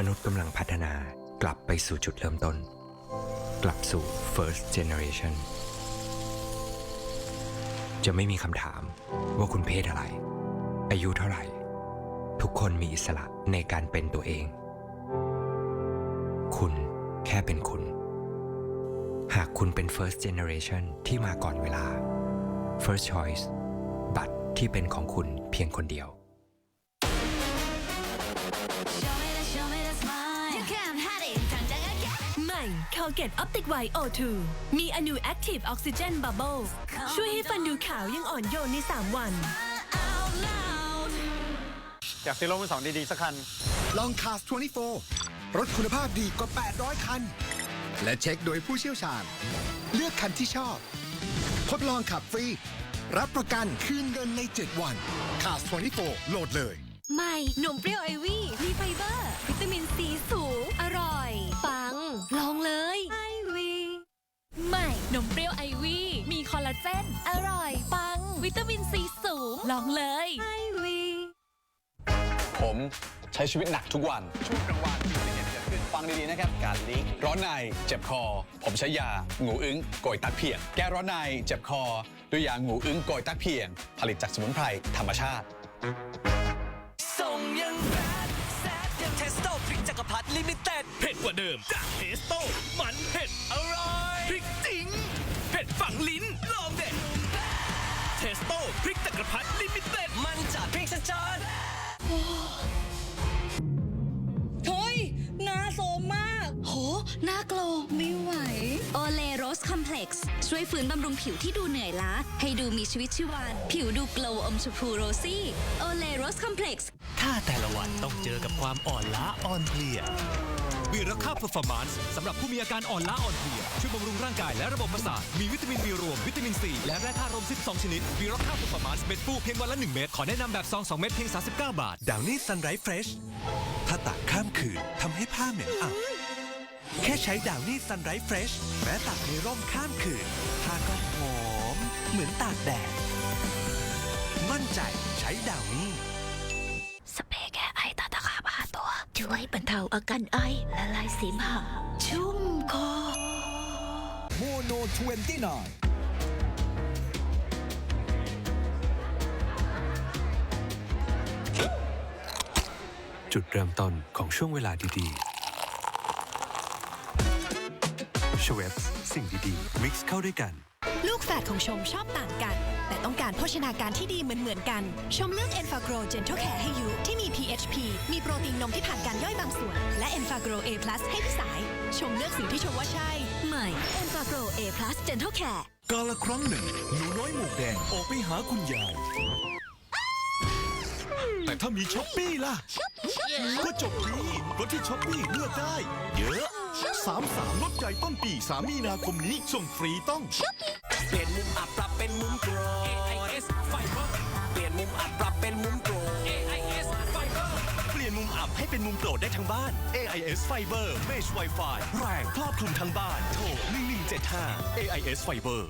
มนุษย์กำลังพัฒนากลับไปสู่จุดเริ่มต้น กลับสู่ first generation จะไม่มีคำถามว่าคุณเพศอะไร อายุเท่าไหร่ ทุกคนมีอิสระในการเป็นตัวเอง คุณแค่เป็นคุณ หากคุณเป็น first generation ที่มาก่อนเวลา first choice บัตรที่เป็นของคุณเพียงคนเดียว Colgate Optic White O2 มีอนู Active Oxygen Bubble ช่วยให้ฟันดูขาวยังอ่อนโยนใน 3 วัน Out loud. อยากซื้อรถมือสองดี ๆ สักคัน ลอง Cars 24 รถคุณภาพดีกว่า 800 คัน และเช็คโดยผู้เชี่ยวชาญ เลือกคันที่ชอบ ทดลองขับฟรี รับประกันคืนเงินใน 7 วัน Cars 24 โหลดเลยใหม่นมเปรี้ยวไอวี่ มีไฟเบอร์ วิตามินซีสูง อร่อย ปัง ลอง เจนอร่อย ปัง วิตามินซีสูง ลองเลยไอวี่ผมใช้ชีวิตหนักทุกวัน ช่วงกลางวันมีอุบัติเหตุเกิดขึ้นฟังดีๆนะครับ การลีกร้อนในเจ็บคอ ผมใช้ยางูอึ้งโกยตักเพียง แก้ร้อนในเจ็บคอ ด้วยยางูอึ้งโกยตักเพียง ผลิตจากสมุนไพรธรรมชาติส่งยังแบดแซดยังเทสโต้พริกจักรพรรดิลิมิเต็ดเผ็ดกว่าเดิมจากเทสโต้ น้าโกลว์ไม่ไหว โอเลโรสคอมเพล็กซ์ช่วยฟื้นบำรุงผิวที่ดูเหนื่อยล้า ให้ดูมีชีวิตชีวาผิวดูโกลวอมชมพูโรซี่โอเลโรสคอมเพล็กซ์ถ้าแต่ละวันต้องเจอกับความอ่อนล้าอ่อนเพลียวีรค่า performance สำหรับผู้มีอาการอ่อนล้าอ่อนเพลียช่วยบำรุงร่างกายและระบบประสาทมีวิตามินบีรวมวิตามินซีและแร่ธาตุรวม 12 ชนิดวีรค่า performance เม็ดฟูเพียงวันละ 1 เม็ดขอแนะนำแบบซอง 2 เม็ดเพียง 39 บาทดาวนี่ซันไรฟ์เฟรชถ้าตากข้ามคืนทำให้ผ้าเหม็นอับ แค่ใช้ดาวนี่ซันไรฟ์เฟรชแม้ตากในร่มข้ามคืนผ้าก็หอม เหมือนตากแดด มั่นใจใช้ดาวนี่สเปรย์แก้ไอตาตะขาบหาตัว ช่วยบรรเทาอาการไอและลายเสมหะชุ่มคอโมโน29จุดเริ่มต้นของช่วงเวลาดีๆ ชเวฟสิ่งดีๆมิกซ์เข้าด้วยกัน ลูกแฝดของชมชอบต่างกัน แต่ต้องการโภชนาการที่ดีเหมือนเหมือนๆกัน ชมเลือก e n f a g r o Gentle Care ให้ยูที่มี PHP มีโปรตีนนมที่ผ่านการย่อยบางส่วน และ e n f a g r o A+ ให้พี่สาย ชมเลือกสิ่งที่ชมว่าใช่ ใหม่ e n f a g r o A+ Gentle Care กาละครั้งหนึ่งหนูน้อยหมวกแดงออกไปหาคุณยายแต่ถ้ามีช้อปปี้ล่ะ ก็จบนี้รถที่ช้อปปี้เลือกได้ เยอะ สามสามลดใหญ่ต้นปีสามีนาคมนี้ส่งฟรีต้อง เปลี่ยนมุมอับปรับเป็นมุมโปร AIS Fiber เปลี่ยนมุมอับปรับเป็นมุมโปร AIS Fiber เปลี่ยนมุมอับให้เป็นมุมโปรดได้ทั้งบ้าน AIS Fiber Mesh Wi-Fi แรงครอบคลุมทั้งบ้าน โทร1175 AIS Fiber